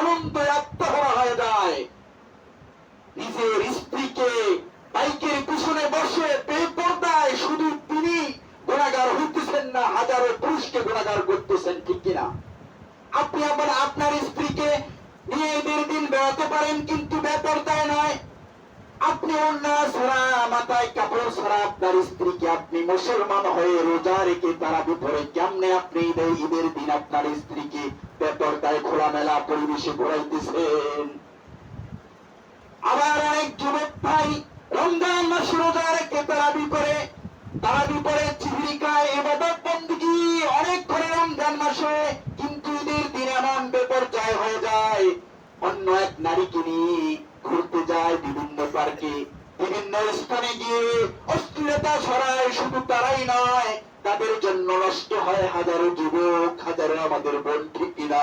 আনন্দ আত্মহারা হয়ে যায়। নিজের স্ত্রীকে বাইকের পিছনে বসে বেপর্দায় শুধু তিনি গুণাগার হইতেছেন না, হাজারো পুরুষকে গুণাগার করতেছেন, ঠিক কিনা? আপনি আবার আপনার স্ত্রীকে নিয়ে ঈদের দিন বেড়াতে পারেন, কিন্তু বেপর্দায় নয়। আপনি অন্য ছাড়া, মাথায় কাপড় ছাড়া আপনার স্ত্রীকে আপনি মুসলমান হয়ে রোজা রেখে তারা বিপরে কেমনে আপনি ঈদের ঈদের দিন আপনার স্ত্রীকে বেপরদায় খোলামেলা পরিবেশে ঘোরাইতেছেন। আবার অনেক যুবক ভাই রমজান মাস রোজা রেখে তারাবি করে তারাবি পরে চিহরিকায় এবাদত বন্দী অনেক করে রমজান মাসে, কিন্তু ঈদের দিন এমন বেপর্যায় হয়ে যায়, অন্য এক নারীকে নিয়ে ঘুরতে যায় বিভিন্ন পার্কে। বিভিন্ন স্থানে গিয়ে অশ্লীলতা ছড়ায়, শুধু তারাই নয়, তাদের জন্য নষ্ট হয় হাজারো যুবক, হাজারো আমাদের বোন কিনা।